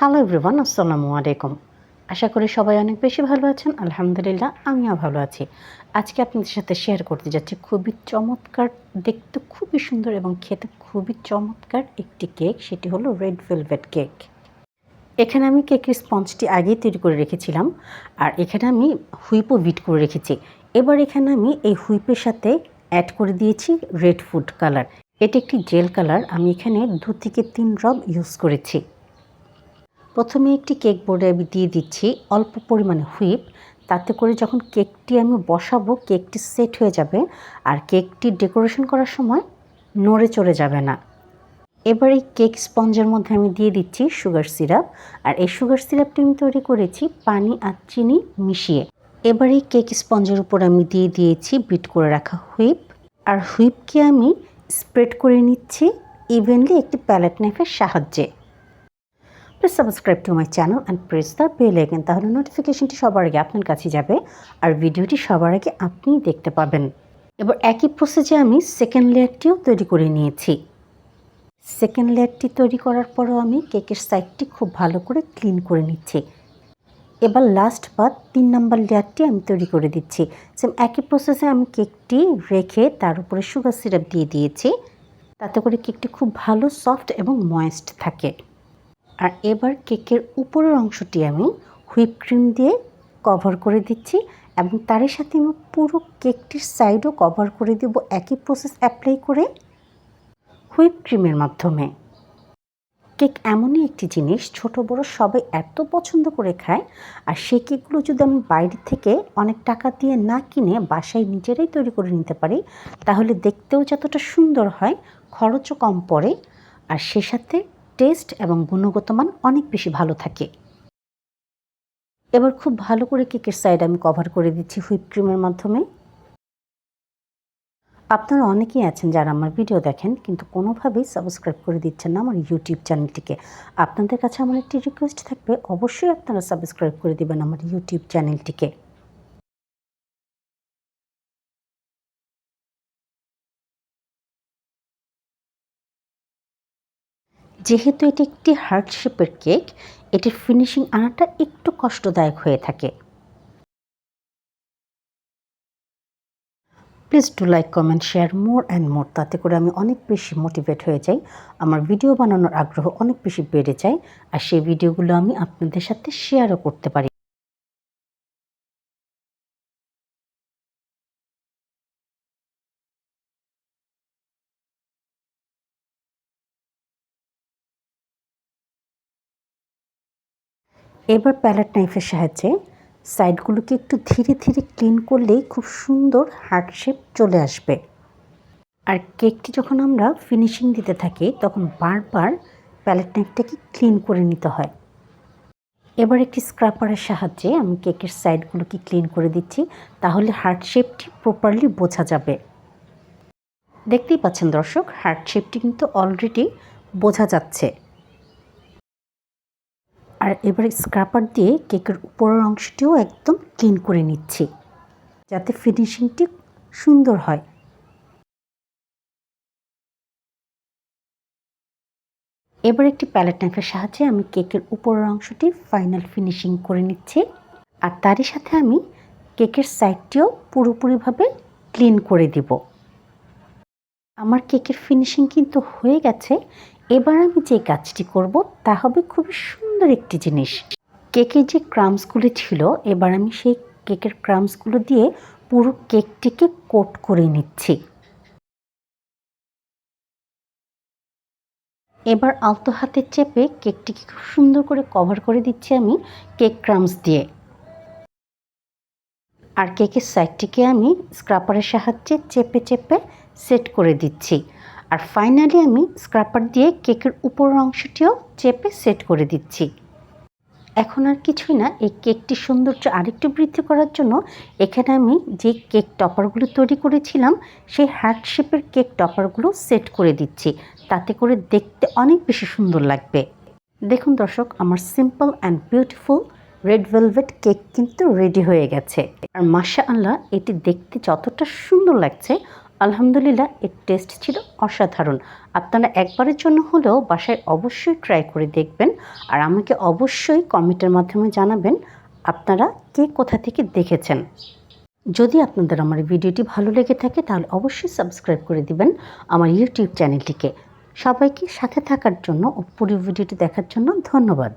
Hello everyone আসসালামু আলাইকুম। আশা করি সবাই অনেক বেশি ভালো আছেন। আলহামদুলিল্লাহ, আমিও ভালো আছি। আজকে আপনাদের সাথে শেয়ার করতে যাচ্ছি খুবই চমৎকার, দেখতে খুবই সুন্দর এবং খেতে খুবই চমৎকার একটি কেক সেটি হলো রেড ভেলভেট কেক এখানে আমি কেকের স্পঞ্জটি আগেই তৈরি করে রেখেছিলাম, আর এখানে আমি হুইপও বিট করে রেখেছি। এবার এখানে আমি এই হুইপের সাথে অ্যাড করে দিয়েছি রেড ফুড কালার এটি একটি জেল কালার আমি এখানে দু থেকে তিন ড্রপ ইউজ করেছি। প্রথমে একটি কেক বোর্ডে আমি দিয়ে দিচ্ছি অল্প পরিমাণে হুইপ। তাতে করে যখন কেকটি আমি বসাবো, কেকটি সেট হয়ে যাবে আর কেকটি ডেকোরেশন করার সময় নড়ে চড়ে যাবে না। এবার এই কেক স্পঞ্জের মধ্যে আমি দিয়ে দিচ্ছি সুগার সিরাপ আর এই সুগার সিরাপটি আমি তৈরি করেছি পানি আর চিনি মিশিয়ে। এবার এই কেক স্পঞ্জের উপর আমি দিয়ে দিয়েছি বিট করে রাখা হুইপ আর হুইপকে আমি স্প্রেড করে নিচ্ছি ইভেনলি একটি প্যালেট নাইফের সাহায্যে। Please subscribe to my channel and press the bell icon তাহলে নোটিফিকেশনটি সবার আগে আপনার কাছে যাবে আর ভিডিওটি সবার আগে আপনিই দেখতে পাবেন। এবার একই প্রসেসে আমি সেকেন্ড লেয়ারটিও তৈরি করে নিয়েছি। সেকেন্ড লেয়ারটি তৈরি করার পরেও আমি কেকের সাইডটি খুব ভালো করে ক্লিন করে নিচ্ছি। এবার লাস্ট বা তিন নাম্বার লেয়ারটি আমি তৈরি করে দিচ্ছি। সেম একই প্রসেসে আমি কেকটি রেখে তার উপরে সুগার সিরাপ দিয়ে দিয়েছি। তাতে করে কেকটি খুব ভালো সফট এবং ময়েস্ট থাকে। আর এবার কেকের উপরের অংশটি আমি হুইপ ক্রিম দিয়ে কভার করে দিচ্ছি এবং তারই সাথে আমি পুরো কেকটির সাইডও কভার করে দেব। একই প্রসেস অ্যাপ্লাই করে হুইপ ক্রিমের মাধ্যমে। কেক এমনই একটি জিনিস, ছোট, বড়, সবাই এত পছন্দ করে খায় আর সেই কেকগুলো যদি আমি বাইরে থেকে অনেক টাকা দিয়ে না কিনে বাসায় নিজেরাই তৈরি করে নিতে পারি, তাহলে দেখতেও যতটা সুন্দর হয়, খরচও কম পড়ে আর সে সাথে টেস্ট এবং গুণগত মান অনেক বেশি ভালো থাকে। এবার খুব ভালো করে কেকের সাইড আমি কভার করে দিচ্ছি হুইপ ক্রিমের মাধ্যমে। আপনারা অনেকেই আছেন যারা আমার ভিডিও দেখেন, কিন্তু কোনোভাবেই সাবস্ক্রাইব করে দিচ্ছেন না আমার ইউটিউব চ্যানেলটিকে আপনাদের কাছে আমার একটি রিকোয়েস্ট থাকবে, অবশ্যই আপনারা সাবস্ক্রাইব করে দেবেন আমার ইউটিউব চ্যানেলটিকে যেহেতু এটি একটি হার্ট শেপের কেক, এটির ফিনিশিং আনাটা একটু কষ্টদায়ক হয়ে থাকে। Please to like, comment, share more and more. তাতে করে আমি অনেক বেশি মোটিভেট হয়ে যাই। আমার ভিডিও বানানোর আগ্রহ অনেক বেশি বেড়ে যায়। আর সেই ভিডিওগুলো আমি আপনাদের সাথে শেয়ারও করতে পারি। এবার প্যালেট নাইফের সাহায্যে সাইডগুলোকে একটু ধীরে ধীরে ক্লিন করলেই খুব সুন্দর হার্ট শেপ চলে আসবে। আর কেকটি যখন আমরা ফিনিশিং দিতে থাকি, তখন বারবার প্যালেট নাইফটাকে ক্লিন করে নিতে হয়। এবার একটি স্ক্রাপারের সাহায্যে আমি কেকের সাইডগুলোকে ক্লিন করে দিচ্ছি, তাহলে হার্ট শেপটি প্রপারলি বোঝা যাবে। দেখতেই পাচ্ছেন দর্শক, হার্ট শেপটি কিন্তু অলরেডি বোঝা যাচ্ছে। আর এবার স্ক্রাপার দিয়ে কেকের উপরের অংশটিও একদম ক্লিন করে নিচ্ছি, যাতে ফিনিশিংটি সুন্দর হয়। এবার একটি প্যালেট নাইফের সাহায্যে আমি কেকের উপরের অংশটি ফাইনাল ফিনিশিং করে নিচ্ছি, আর তারই সাথে আমি কেকের সাইডটিও পুরোপুরিভাবে ক্লিন করে দিব। আমার কেকের ফিনিশিং কিন্তু হয়ে গেছে, এবার আমি যে কাজটি করব তা হবে খুবই সুন্দর একটি জিনিস। কেকের যে ক্রামসগুলি ছিল, এবার আমি সেই কেকের ক্রামসগুলো দিয়ে পুরো কেকটিকে কোট করে নিচ্ছি। এবার আলতো হাতে চেপে কেকটিকে খুব সুন্দর করে কভার করে দিচ্ছি আমি কেক ক্রামস দিয়ে। আর কেকের সাইডটিকে আমি স্ক্রাপারের সাহায্যে চেপে চেপে সেট করে দিচ্ছি। আর ফাইনালি আমি স্ক্রাপার দিয়ে কেকের উপরের অংশটিও চেপে সেট করে দিচ্ছি। এখন আর কিছুই না, এই কেকটির সৌন্দর্য আরেকটু বৃদ্ধি করার জন্য এখানে আমি যে কেক টপারগুলো তৈরি করেছিলাম, সেই হার্ট শেপের কেক টপারগুলো সেট করে দিচ্ছি। তাতে করে দেখতে অনেক বেশি সুন্দর লাগবে। দেখুন দর্শক, আমার simple and beautiful red velvet cake কিন্তু রেডি হয়ে গেছে। আর মাসা আল্লাহ এটি দেখতে যতটা সুন্দর লাগছে আলহামদুলিল্লাহ, এর টেস্ট ছিল অসাধারণ। আপনারা একবারের জন্য হলেও বাসায় অবশ্যই ট্রাই করে দেখবেন। আর আমাকে অবশ্যই কমেন্টের মাধ্যমে জানাবেন, আপনারা কে কোথা থেকে দেখেছেন। যদি আপনাদের আমার ভিডিওটি ভালো লেগে থাকে, তাহলে অবশ্যই সাবস্ক্রাইব করে দিবেন আমার ইউটিউব চ্যানেলটিকে সবাইকে সাথে থাকার জন্য ও পুরো ভিডিওটি দেখার জন্য ধন্যবাদ।